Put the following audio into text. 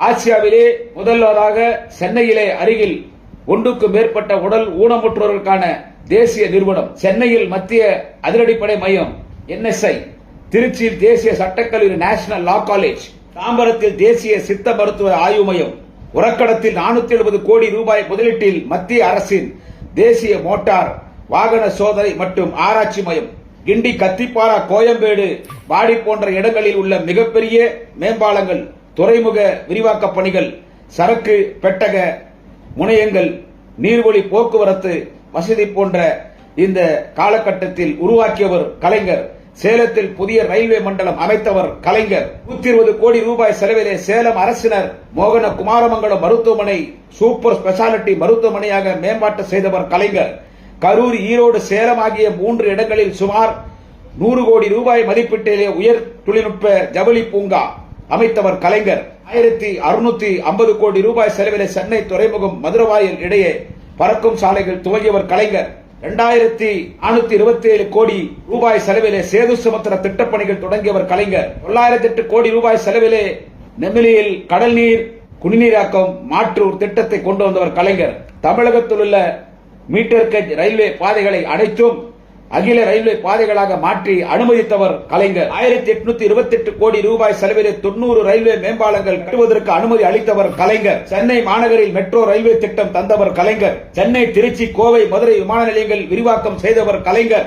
ஆசியாவிலே முதல்வராக சென்னையிலே அருகில் ஒன்றுக்கு மேற்பட்ட உடல் ஊனமுற்றோருக்கான தேசிய நிறுவனம் சென்னையில் மத்திய அதிரடிப்படை மையம் என்எஸ்ஐ திருச்சியில் தேசிய சட்டக்கல்லூரி நேஷனல் லா காலேஜ் தாம்பரத்தில் தேசிய சித்த மருத்துவ ஆய்வு மையம் உரக்கடத்தில் நானூத்தி எழுபது கோடி ரூபாய் முதலீட்டில் மத்திய அரசின் தேசிய மோட்டார் வாகன சோதனை மற்றும் ஆராய்ச்சி மையம் கிண்டி கத்திப்பாரா கோயம்பேடு பாடி போன்ற இடங்களில் உள்ள மிகப்பெரிய மேம்பாலங்கள் துறைமுக விரிவாக்கப் பணிகள் சரக்கு பெட்டக முனையங்கள் நீர்வழி போக்குவரத்து வசதி போன்ற இந்த காலகட்டத்தில் உருவாக்கியவர் கலைஞர் சேலத்தில் புதிய ரயில்வே மண்டலம் அமைத்தவர் கலைஞர். நூத்தி இருபது கோடி ரூபாய் செலவிலே சேலம் அரசினர் மோகன குமாரமங்கலம் மருத்துவமனை சூப்பர் ஸ்பெஷாலிட்டி மருத்துவமனையாக மேம்பாட்டு செய்தவர் கலைஞர். கரூர் ஈரோடு சேலம் ஆகிய மூன்று இடங்களில் சுமார் நூறு கோடி ரூபாய் மதிப்பீட்டிலே உயர் தொழில்நுட்ப ஜவுளி பூங்கா அமைத்தவர் கலைஞர். ஆயிரத்தி அறுநூத்தி ஐம்பது கோடி ரூபாய் செலவிலே சென்னை துறைமுகம் மதுரவாயல் இடையே பறக்கும் சாலைகள் துவங்கியவர் கலைஞர். இரண்டாயிரத்தி நானூத்தி இருபத்தி ஏழு கோடி ரூபாய் செலவிலே சேது சுமத்திர திட்டப்பணிகள் தொடங்கியவர் கலைஞர். தொள்ளாயிரத்தி எட்டு கோடி ரூபாய் செலவிலே நெமிலியில் கடல் நீர் குடிநீராக்கம் மாற்றூர் திட்டத்தை கொண்டு வந்தவர் கலைஞர். தமிழகத்தில் உள்ள மீட்டர் கேஜ் ரயில்வே பாதைகளை அனைத்தும் அகில ரயில்வே பாதைகளாக மாற்றி அனுமதித்தவர் கலைஞர். ஆயிரத்தி எட்நூத்தி இருபத்தி எட்டு கோடி ரூபாய் செலவில் தொண்ணூறு ரயில்வே மேம்பாலங்கள் கட்டுவதற்கு அனுமதி அளித்தவர் கலைஞர். சென்னை மாநகரில் மெட்ரோ ரயில்வே திட்டம் தந்தவர் கலைஞர். சென்னை திருச்சி கோவை மதுரை விமான நிலையங்கள் விரிவாக்கம் செய்தவர் கலைஞர்.